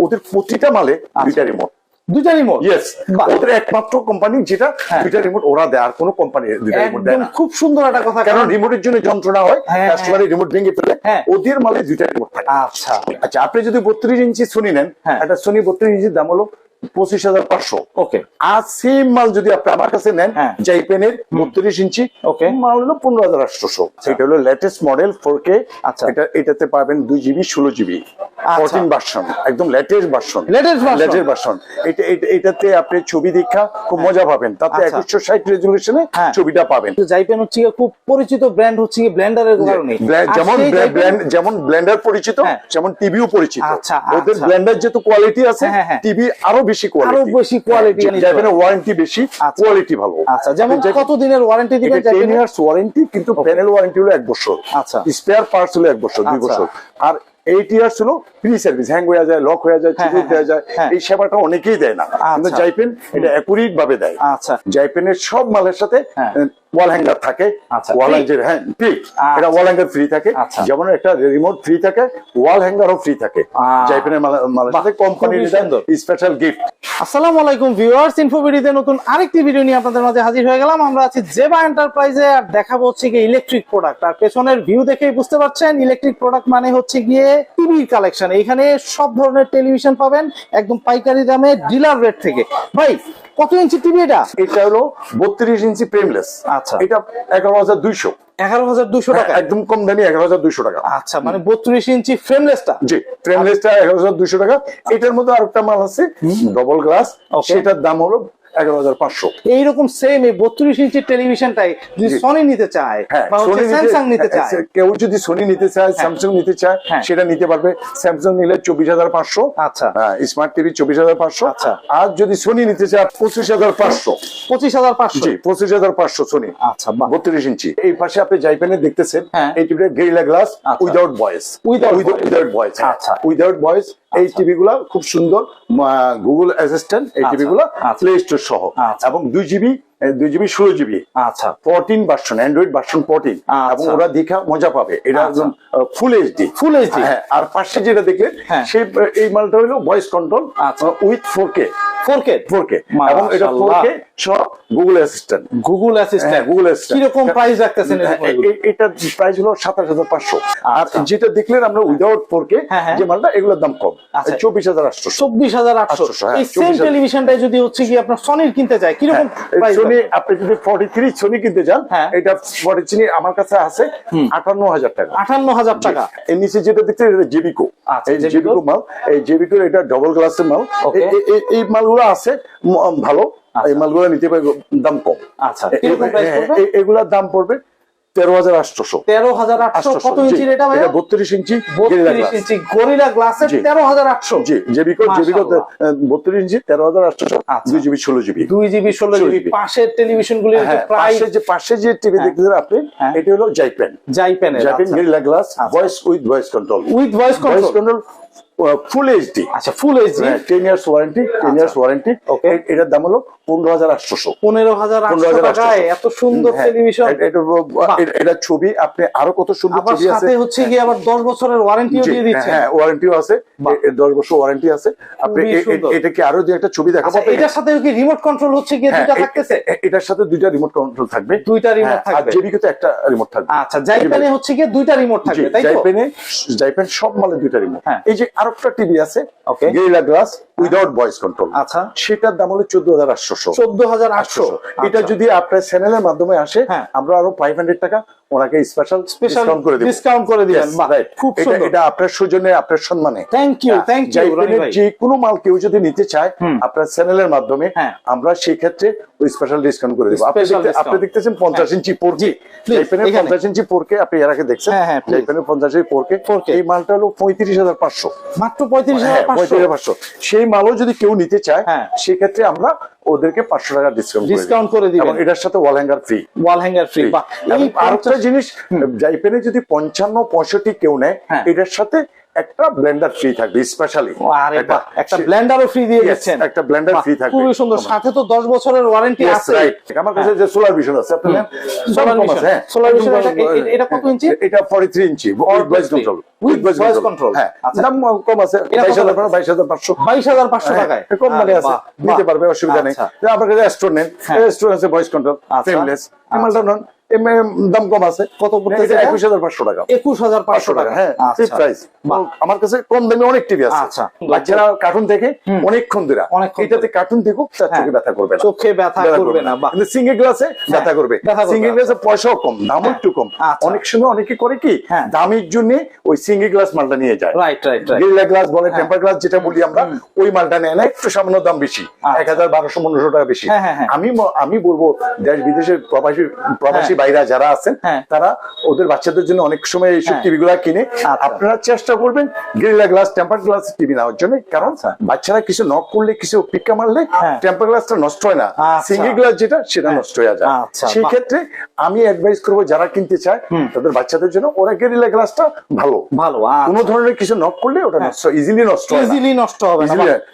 ওদের প্রতিটা মালে দুইটা রিমোট দুইটা রিমোট ইয়েস। ওদের একমাত্র কোম্পানি যেটা হ্যাঁ। দুইটা রিমোট ওরা দেয় আর কোনো কোম্পানি দুইটা রিমোট দেয় খুব সুন্দর একটা কথা কারণ রিমোটের জন্য যন্ত্রণা হয় হ্যাঁ, কাস্টমারের রিমোট ভেঙে ফেলে হ্যাঁ। ওদের মালে দুইটা রিমোট থাকে আচ্ছা আচ্ছা আপনি যদি বত্রিশ ইঞ্চি শুনি নেন হ্যাঁ। একটা সোনি বত্রিশ ইঞ্চির দাম হলো পঁচিশ হাজার পাঁচশো ওকে আর সেম মাল যদি আপনি আমার কাছে নেন হ্যাঁ। জাইপেনের বত্রিশ ইঞ্চি Okay. মাল হলো পনেরো হাজার আটশোশো এটা হলো লেটেস্ট মডেল ফোর কে আচ্ছা। এটা এটাতে পাবেন দুই জিবি ষোলো জিবি ফোরটিন ভার্সন একদম latest version version? Latest version এটা এটা- এটাতে আপনি ছবি দেখা খুব মজা পাবেন তাতে আচ্ছা। একশো ষাট রেজুলেশনে হ্যাঁ। ছবিটা পাবেন তো জাইপেন হচ্ছে খুব পরিচিত ব্র্যান্ড হচ্ছে ব্লেন্ডারের কারণে যেমন যেমন ব্লেন্ডার পরিচিত হ্যাঁ। যেমন টিভিও পরিচিত আচ্ছা, ওদের আচ্ছা। ব্লেন্ডার যেহেতু কোয়ালিটি আছে হ্যাঁ, হ্যাঁ। টিভি আরও বেশি কোয়ালিটি আরও বেশি জানি যাবেন ওয়ারেন্টি বেশি আচ্ছা। কোয়ালিটি ভালো আচ্ছা যেমন কত দিনের ওয়ারেন্টি দিবেন এটা টেন জাইপেনের? ইয়ার্স ওয়ারেন্টি কিন্তু প্যানেল ওয়ারেন্টি হলো এক বছর আচ্ছা। স্পেয়ার পার্টস হলো এক বছর দুই আচ্ছা। বছর আর এইট ইয়ার্স হলো ফ্রি সার্ভিস হ্যাং হয়ে যায় লক হয়ে যায় হ্যাঁ, হ্যাঁ, হয়ে যায় হ্যাঁ। এই সেবাটা অনেকেই দেয় না কিন্তু আচ্ছা। জাইপেন এটা অ্যাকুরেট ভাবে দেয় আচ্ছা জাইপেনের সব মালের সাথে হ্যাঁ। ওয়াল হ্যাঙ্গার থাকে আচ্ছা, ওয়াল হ্যাঙ্গার হ্যাঁ ফ্রি আচ্ছা। এটা ওয়াল হ্যাঙ্গার ফ্রি থাকে আচ্ছা। যেমন একটা রিমোট ফ্রি থাকে ওয়াল হ্যাঙ্গারও ফ্রি থাকে। জাইপেনের কোম্পানির স্পেশাল গিফট আসসালামু আলাইকুম ভিউয়ার্স ইনফোভিডিতে নতুন আরেকটি ভিডিও নিয়ে আপনাদের মাঝে হাজির হয়ে গেলাম। আমরা আছি জেবা এন্টারপ্রাইজে আর দেখাবো হচ্ছে গিয়ে ইলেকট্রিক প্রোডাক্ট আর পেছনের ভিউ দেখেই বুঝতে পারছেন ইলেকট্রিক প্রোডাক্ট মানে হচ্ছে গিয়ে টিভির কালেকশন এখানে সব ধরনের টেলিভিশন পাবেন একদম পাইকারি দামে ডিলার রেট থেকে। ভাই কত ইঞ্চি টিভি এটা? এটা হলো বত্রিশ ইঞ্চি ফ্রেমলেস আচ্ছা। এটা এগারো হাজার দুইশো। এগারো হাজার দুইশো টাকা। একদম কম দামি এগারো হাজার দুইশো টাকা। আচ্ছা মানে বত্রিশ ইঞ্চি ফ্রেমলেসটা জি ফ্রেমলেসটা এগারো হাজার দুইশো টাকা। এটার মধ্যে আরেকটা মাল আছে ডবল গ্লাস সেটার দাম হলো এগারো হাজার পাঁচশো। এইরকম সেম এই বত্রিশ ইঞ্চি টেলিভিশনটাই যদি সনি নিতে চায় হ্যাঁ বা স্যামসাং নিতে হ্যাঁ, চায়। কেউ যদি সোনি নিতে চায় স্যামসাং নিতে চায় হ্যাঁ। সেটা নিতে পারবে। স্যামসাং নিলে চব্বিশ হাজার পাঁচশো। আচ্ছা। স্মার্ট টিভি চব্বিশ হাজার পাঁচশো। আচ্ছা। আর যদি সোনি নিতে চায় পঁচিশ হাজার পাঁচশো। পঁচিশ হাজার পাঁচশো। জি পঁচিশ হাজার পাঁচশো সোনি আচ্ছা বত্রিশ ইঞ্চি। এই পাশে আপনি জাইপেনে দেখতেছেন। এই টিভিটা গেরিলা গ্লাস আচ্ছা। Without voice voice। Without voice আচ্ছা। উইদাউট ভয়েস এই টিভি গুলা খুব সুন্দর গুগল অ্যাসিস্ট্যান্ট এই। টিভি গুলা। প্লে স্টোর সহ আচ্ছা। এবং দুই জিবি দুই জিবি ষোলো জিবি আচ্ছা fourteen version Android version fourteen. এবং ওরা দেখা মজা পাবে এটা আচ্ছা। একদম ফুল এইচডি Full HD? হ্যাঁ আর পাশে যেটা দেখলেন হ্যাঁ। সেই এই মালটা হলো ভয়েস কন্ট্রোল আচ্ছা। With four K four K four K এবং এটা four K Google assistant Google assistant Google assistant কীরকম প্রাইস রাখতেছেন এরকম এগুলো? এ- এটার প্রাইস হলো সাতাশ হাজার পাঁচশো। আর। যেটা দেখলেন আমরা উইদাউট ফোর কে। যে মালটা এগুলোর দাম কম। চব্বিশ হাজার আটশো চব্বিশ হাজার আটশো। 800, এই সেম টেলিভিশনটাই যদি হচ্ছে কি আপনার সনির কিনতে চায় কীরকম প্রাইস আপনি যদি ফর্টি থ্রি সোনি কিনতে চান। এটা ফর্টি থ্রি আমার কাছে আছে আটান্ন হাজার টাকা। আটান্ন হাজার টাকা। এর নিচে যেটা এটা জেবিকো আচ্ছা, এই? জেবিকো মাল এই জেবিকোর এটা ডবল গ্লাসের মাল। এই মালগুলো আছে ভালো। এই মালগুলো নিতে পারবে দাম কম। আচ্ছা এগুলার দাম পড়বে তেরো হাজার আটশোশো তেরো হাজার আটশো কত ইঞ্চির এটা ভাই বত্রিশ ইঞ্চি বত্রিশ ইঞ্চি গরিলা গ্লাসের জি। তেরো হাজার আটশো। জি জেবিকো জেবিকো। বত্রিশ ইঞ্চি তেরো হাজার আটশোশো আচ্ছা। দুই জিবি ষোলো জিবি। দুই জিবি ষোলো জিবি পাশের টেলিভিশন গুলির হ্যাঁ প্রায় পাশে যে পাশে যে টিভি দেখতেছেন আপনি হ্যাঁ। এটা হলো জাইপেন যাই প্যানেল জাইপেন গেরিলা গ্লাস আচ্ছা। Voice with voice control with voice control full HD আচ্ছা full HD ten years warranty ten years warranty. এটার দাম হলো পনেরো হাজার আটশোশো। পনেরো হাজার আটশো 15,800 টাকায় এত সুন্দর হ্যাঁ, টেলিভিশন এটা- ছবি আপনি আরও কত সুন্দর ছবি আছে। সাথে হচ্ছে গিয়ে আবার দশ বছরের ওয়ারেন্টিও দিয়ে দিচ্ছে। হ্যাঁ ওয়ারেন্টিও আছে। এ- এ দশ বছর ওয়ারেন্টি আছে। আপনি। এটা কি আরও যে একটা ছবি দেখাবো আচ্ছা এটার সাথে কি রিমোট কন্ট্রোল হচ্ছে গিয়ে হ্যাঁ, দুইটা এ- থাকতেছে? এটার সাথে দুইটা রিমোট কন্ট্রোল থাকবে। দুইটা রিমোট হ্যাঁ, আর থাকবে। জেবিকে একটা রিমোট থাকবে। আচ্ছা জাইপেনে হচ্ছে গিয়ে দুইটা রিমোট থাকবে তাই তো? জাইপেনে জাইপেন সব মালে দুইটা রিমোট হ্যাঁ। এই যে আরেকটা টিভি আছে. Gorilla glass without voice control আচ্ছা। সেটার দাম হলো চোদ্দ হাজার আটশোশো। চোদ্দ হাজার আটশো। এটা যদি আপনার চ্যানেলের মাধ্যমে আসে হ্যাঁ। আমরা আরও ফাইভ হান্ড্রেড টাকা ওনাকে স্পেশাল স্পেশাল করে দিব। ডিসকাউন্ট করে দিবেন। Right. খুব সুন্দর। এটা আপনার সৌজন্যে আপনার সম্মানে। থ্যাংক ইউ হ্যাঁ, থ্যাংক ইউ যে কোনো মাল কেউ যদি নিতে চায় আপনার চ্যানেলের মাধ্যমে হ্যাঁ। আমরা সেই ক্ষেত্রে ওই স্পেশাল ডিসকাউন্ট করে দেবো। আপনি দেখতে- আপনি দেখতেছেন পঞ্চাশ ইঞ্চি ফোর জি জাইপেনের এখানে। পঞ্চাশ ইঞ্চি ফোর কে আপনি এর আগে দেখছেন? হ্যাঁ, হ্যাঁ. জাইপেনের পঞ্চাশ ইঞ্চি ফোর কে এই মালটা হলো পঁয়ত্রিশ হাজার পাঁচশো। মাত্র পঁয়ত্রিশ হ্যাঁ হাজার পাঁচশো পঁয়ত্রিশ হাজার পাঁচশো। সেই মালও যদি কেউ নিতে চায় হ্যাঁ। সেক্ষেত্রে আমরা ওদেরকে পাঁচশো টাকা ডিসকাউন্ট ডিসকাউন্ট করে দিব এটার সাথে wall hanger free wall hanger free আর একটা জিনিস জাইপেনে যদি পঞ্চান্ন পঁয়ষট্টি কেউ নেয় হ্যাঁ। এটার সাথে একটা ব্লেন্ডার ফ্রি থাকবে স্পেশালি একটা ব্লেন্ডারও ফ্রি দিয়ে দিচ্ছেন একটা বাহ, free থাকবে। খুবই সুন্দর সাথে তো 10 বছরের ওয়ারেন্টি আছে আমার কাছে যে সোলার ভিশন আছে আছে, হ্যাঁ। solar vision এটা- কত ইঞ্চি? এটা 43 inch with voice control With voice control। হ্যাঁ আচ্ছা। দাম কম আছে এটা কত 22000 লাগবে? 22500 22500 টাকায় হ্যাঁ, কম মানে আছে পারবে অসুবিধা নেই আচ্ছা। যে আমার কাছে স্টোর নেন হ্যাঁ। স্টোর আছে ভয়েস কন্ট্রোল আচ্ছা। ফ্রেমলেস। নন এম দাম কম আছে। কত পড়তেছে এটা? এটা? 21500 টাকা। 21500 টাকা। হ্যাঁ আচ্ছা। প্রাইস আমার কাছে কম দামে অনেক টিভি আছে। আচ্ছা। বাচ্চারা কার্টুন দেখে অনেকক্ষণ অনেকক্ষণ এটাতে কার্টুন দেখুক তার হ্যাঁ। চোখে ব্যথা করবে না। চোখে ব্যথা করবে না কিন্তু সিঙ্গেল গ্লাসে ব্যথা করবে। সিঙ্গেল গ্লাসে পয়সাও কম দামও হ্যাঁ। একটু কম। আচ্ছা। অনেক সময় অনেকে করে কি হ্যাঁ। দামের জন্য ওই সিঙ্গেল গ্লাস মালটা নিয়ে যায়। রাইট রাইট গেরিলা গ্লাস বলে টেম্পার গ্লাস যেটা বলি আমরা ওই মালটা নেয় না একটু সামান্য দাম বেশি। আচ্ছা। এক হাজার বারোশো পনেরোশো টাকা বেশি। হ্যাঁ, হ্যাঁ, হ্যাঁ। আমি আমি বলব দেশ বিদেশের প্রবাসী প্রবাসী বাইরা যারা আছেন হ্যাঁ। তারা ওদের বাচ্চাদের জন্য অনেক সময় এইসব হ্যাঁ। টিভি গুলা কিনে আচ্ছা। আপনারা চেষ্টা করবেন Gorilla glass temper glass TV নেওয়ার জন্য কারণ আচ্ছা। বাচ্চারা কিছু নক করলে কিছু পিক্কা মারলে হ্যাঁ। টেম্পার গ্লাসটা নষ্ট হয় না আচ্ছা। সিঙ্গেল গ্লাস যেটা সেটা নষ্ট হয়ে যায় সেই ক্ষেত্রে আমি অ্যাডভাইস করব যারা কিনতে চায় তাদের বাচ্চাদের জন্য ওরা গেরিলা গ্লাসটা ভালো ভালো কোনো ধরনের কিছু নক করলে ওটা নষ্ট ইজিলি নষ্ট ইজিলি নষ্ট হবে।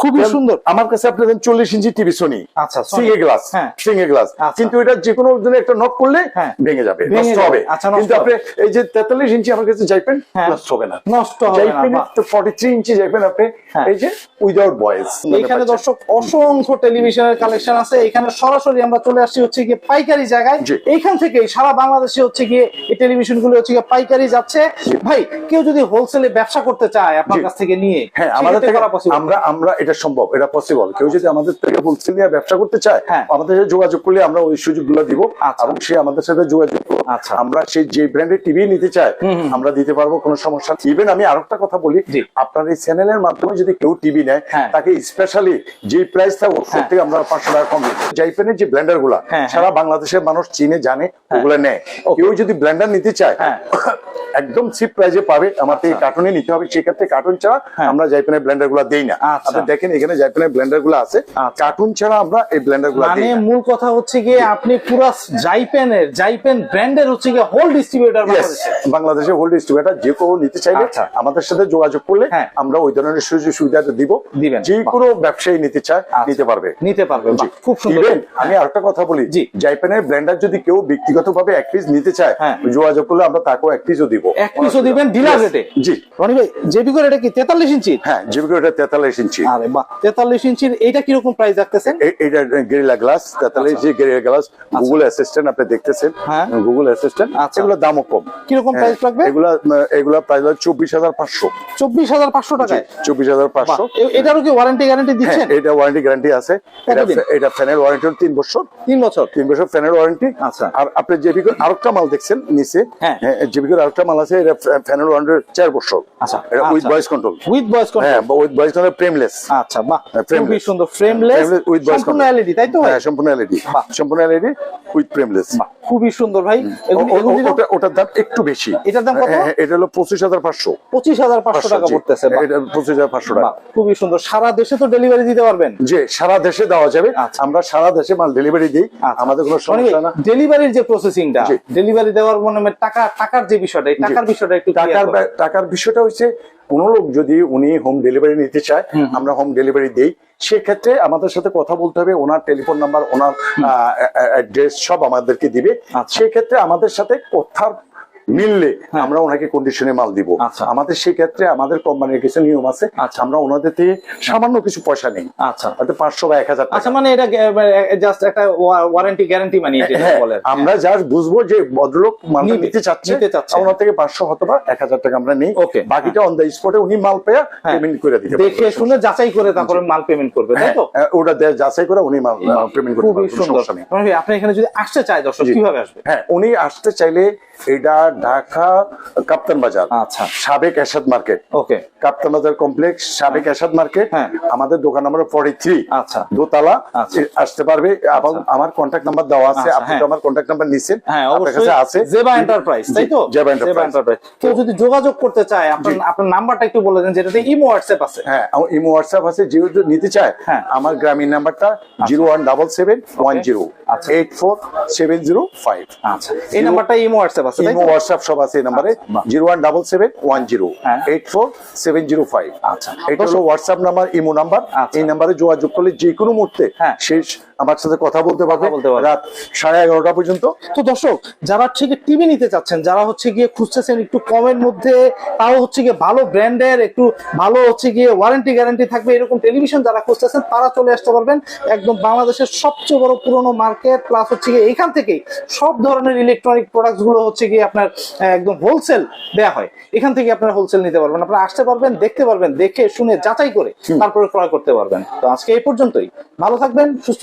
খুবই সুন্দর আমার কাছে আপনি দেন চল্লিশ ইঞ্চি টিভি সোনি আচ্ছা। সিঙ্গে গ্লাস হ্যাঁ। Single glass. কিন্তু এটা যে কোনো একটা নক করলে। ভেঙে যাবে নষ্ট হবে। আচ্ছা, কিন্তু আপনি এই যে তেতাল্লিশ ইঞ্চি আমার কাছে যাইবেন হ্যাঁ। নষ্ট হবে না। নষ্ট হবে না, যাইবেন ফর্টি থ্রি ইঞ্চি যাইবেন আপনি হ্যাঁ। এই যে উইদাউট ভয়েস এইখানে দর্শক অসংখ্য টেলিভিশনের কালেকশন আছে। এখানে সরাসরি আমরা চলে আসছি হচ্ছে গিয়ে পাইকারি জায়গায়। জি। এইখান থেকে সারা বাংলাদেশে হচ্ছে গিয়ে এই টেলিভিশনগুলো হচ্ছে গিয়ে পাইকারি যাচ্ছে। ভাই কেউ যদি হোলসেলে ব্যবসা করতে চায় আপনার কাছ থেকে নিয়ে হ্যাঁ আমাদের থেকে আমরা আমরা এটা সম্ভব এটা পসিবল কেউ যদি আমাদের থেকে হোলসেল নিয়ে ব্যবসা করতে চায় হ্যাঁ। আমাদের সাথে যোগাযোগ করলে আমরা ওই সুযোগগুলো দিব আচ্ছা। এবং সে আমাদের সাথে যোগাযোগ করবে। আচ্ছা। আমরা সেই যে ব্র্যান্ডের টিভি নিতে চায় আমরা দিতে পারব কোনো সমস্যা ইভেন আমি আরেকটা কথা বলি আপনার এই চ্যানেলের মাধ্যমে যদি কেউ টিভি নেয় হ্যাঁ। তাকে স্পেশালি যে প্রাইস থাকবে ওর থেকে আমরা পাঁচশো টাকা কম দিই। জাইপেনের যে ব্লেন্ডারগুলা হ্যাঁ, সারা বাংলাদেশের মানুষ চিনে জানে ওগুলা নেয়। কেউ যদি ব্লেন্ডার নিতে চায় হ্যাঁ। একদম চিপ প্রাইজে পাবে। আমার থেকে কার্টুনে নিতে হবে সেক্ষেত্রে কার্টুন ছাড়া হ্যাঁ। আমরা জাইপেনের ব্ল্যান্ডারগুলা দেই না। আচ্ছা। আপনি দেখেন এখানে জাইপেনের ব্ল্যান্ডারগুলো আছে। আচ্ছা। কার্টুন ছাড়া আমরা এই ব্ল্যান্ডারগুলা মানে মূল কথা হচ্ছে গিয়ে আপনি পুরো জাইপেনের ব্র্যান্ডের হচ্ছে গিয়ে হোল ডিস্ট্রিবিউটর বাংলাদেশে হোল্ড ডিস্ট্রিবিউটার যে কোনো নিতে চাইলে আচ্ছা। আমাদের সাথে যোগাযোগ করলে হ্যাঁ। আমরা ওই ধরনের সুযোগ সুবিধা দিব দিবেন। যে কোনো ব্যবসায়ী নিতে চায় আচ্ছা। নিতে পারবে নিতে পারবে খুব সুন্দর আমি আরেকটা কথা বলি। জাইপেনের ব্লেন্ডার যদি কেউ এক পিস নিতে চায় হ্যাঁ। যোগাযোগ করলে আমরা তাকেও এক পিসও দিব এক পিসও দিবেন ডিলার রেটে জি রনি ভাই জেবিকোর এটা কি তেতাল্লিশ ইঞ্চি হ্যাঁ জীবিকা এটা তেতাল্লিশ ইঞ্চি আরে বাহ তেতাল্লিশ ইঞ্চির এইটা কীরকম প্রাইস রাখতেছেন এটা গেরিলা গ্লাস তেতাল্লিশ গেরিলা গ্লাস গুগল অ্যাসিস্ট্যান্ট আপনি দেখতেছেন। হ্যাঁ। গুগল অ্যাসিস্ট্যান্ট আচ্ছা। এগুলো দামও কম। কীরকম প্রাইস হ্যাঁ, লাগবে? এগুলা এগুলা প্রাইস চব্বিশ হাজার পাঁচশো। চব্বিশ হাজার পাঁচশো টাকায়? চব্বিশ হাজার পাঁচশো। এ- এটারও কি ওয়ারেন্টি গ্যারান্টি দিচ্ছেন? এটা ওয়ারেন্টি গ্যারান্টি আছে। এটা ফ্যানের ওয়ারেন্টি তিন বছর। তিন বছর? তিন বছর ফ্যানের ওয়ারেন্টি আচ্ছা। আর আপনি আরেকটা মাল দেখছেন নিচে হ্যাঁ। জেবিকোর আরেকটা মাল আছে এটা ফ্যানের ওয়ারেন্টি চার বছর। আচ্ছা, এটা উইথ আচ্ছা। ভয়েস কন্ট্রোল উইথ ভয়েস হ্যাঁ উইথ ভয়েস কন্ট্রোল প্রেমলেস আচ্ছা বাহ হ্যাঁ, খুবই। সুন্দর ফ্রেমলেস with voice সম্পূর্ণ এলইডি তাই তো? হ্যাঁ সম্পূর্ণ এলইডি সম্পূর্ণ এলইডি উইথ প্রেমলেস বাহ, খুবই সুন্দর ভাই। ওটার দাম একটু বেশি। এটার দাম কত? হ্যাঁ, হ্যাঁ, এটা হলো পঁচিশ হাজার পাঁচশো। পঁচিশ হাজার পাঁচশো টাকা পড়তেছে পঁচিশ হাজার পাঁচশো টাকা। খুবই সুন্দর। সারা দেশে তো ডেলিভারি দিতে পারবেন? যে সারা দেশে দেওয়া যাবে। আচ্ছা। আমরা সারা দেশে মাল ডেলিভারি দিই। আমাদের কোনো সমস্যা না। ডেলিভারির যে প্রসেসিংটা। ডেলিভারি দেওয়ার মানে টাকা টাকার যে বিষয়টা টাকার বিষয়টা একটু টাকার টাকার বিষয়টা হচ্ছে কোন লোক যদি উনি হোম ডেলিভারি নিতে চায় আমরা হোম ডেলিভারি দিই। সেক্ষেত্রে আমাদের সাথে কথা বলতে হবে ওনার টেলিফোন নাম্বার ওনার অ্যাড্রেস সব আমাদেরকে দিবে। আচ্ছা। সেক্ষেত্রে আমাদের সাথে কথার মিললে আমরা ওনাকে কন্ডিশনে মাল দিব। আচ্ছা। আমাদের সেই ক্ষেত্রে আমাদের কোম্পানির কিছু নিয়ম আছে আচ্ছা। আমরা ওনাদের থেকে সামান্য কিছু পয়সা নেই। আচ্ছা। পাঁচশো বা এক হাজার টাকা। আচ্ছা মানে এটা জাস্ট একটা ওয়ারেন্টি গ্যারান্টি মানে হ্যাঁ। আমরা জাস্ট বুঝব যে ভদ্রলোক নিবে, নিতে চাচ্ছে ওনার থেকে পাঁচশো অথবা এক হাজার টাকা আমরা নেই। ওকে বাকিটা অন দ্য স্পটে উনি মাল পেয়ে হ্যাঁ। পেমেন্ট করে দিতে দেখে শুনে যাচাই করে তারপরে মাল পেমেন্ট করবে তাই তো? হ্যাঁ, ওটা যাচাই করে উনি মাল পেমেন্ট করতে খুবই সুন্দর। আপনি এখানে যদি আসতে চায় দর্শক। কীভাবে আসবে? হ্যাঁ উনি আসতে চাইলে এটা ঢাকা কাপ্তান বাজার। আচ্ছা। সাবেক এরশাদ মার্কেট। ওকে। কাপ্তান বাজার কমপ্লেক্স সাবেক এরশাদ মার্কেট। হ্যাঁ। আমাদের দোকান নাম্বার ফর্টি থ্রি আচ্ছা। দোতলা। আচ্ছা। আসতে পারবে। এবং আমার কন্ট্যাক্ট নাম্বার দেওয়া আছে। আচ্ছা, আপনি হ্যাঁ। তো আমার কন্ট্যাক্ট নাম্বার নিচ্ছেন হ্যাঁ আপনার কাছে আছে। জেবা এন্টারপ্রাইজ তাই তো? জেবা এন্টারপ্রাইজ কেউ যদি যোগাযোগ করতে চায় আপনার আপনার নাম্বারটা একটু বলে দেন যেটাতে ইমো হোয়াটসঅ্যাপ আছে। হ্যাঁ ইমো হোয়াটসঅ্যাপ আছে। যেহেতু নিতে চায় হ্যাঁ। আমার গ্রামীণ নাম্বারটা zero one double seven one zero আচ্ছা। Eight four seven zero five আচ্ছা। এই নাম্বারটা ইমো হোয়াটসঅ্যাপ আছে ইমো? হোয়াটসঅ্যাপ সব আছে এই নাম্বারে zero one double seven one zero হ্যাঁ। Eight four seven zero five আচ্ছা। এটা হলো হোয়াটসঅ্যাপ নাম্বার ইমো নাম্বার আচ্ছা। এই নাম্বারে যোগাযোগ করলে যে কোনো মুহূর্তে হ্যাঁ। আমার সাথে কথা বলতে পারবে রাত সাড়ে এগারোটা পর্যন্ত। তো দর্শক যারা হচ্ছে গিয়ে টিভি নিতে চাচ্ছেন যারা হচ্ছে গিয়ে খুঁজতেছেন একটু কমের মধ্যে তাও হচ্ছে গিয়ে ভালো ব্র্যান্ডের একটু ভালো হচ্ছে গিয়ে ওয়ারেন্টি গ্যারান্টি থাকবে এরকম টেলিভিশন যারা খুঁজতেছেন তারা চলে আসতে পারবেন একদম বাংলাদেশের সবচেয়ে বড় পুরনো মার্কেট প্লাস হচ্ছে গিয়ে এখান থেকেই সব ধরনের ইলেকট্রনিক প্রোডাক্টসগুলো হচ্ছে গিয়ে আপনার একদম হোলসেল দেয়া হয়। এখান থেকে আপনারা হোলসেল নিতে পারবেন আপনারা আসতে পারবেন দেখতে পারবেন দেখে শুনে যাচাই করে তারপরে ক্রয় করতে পারবেন। তো আজকে এই পর্যন্তই। ভালো থাকবেন সুস্থ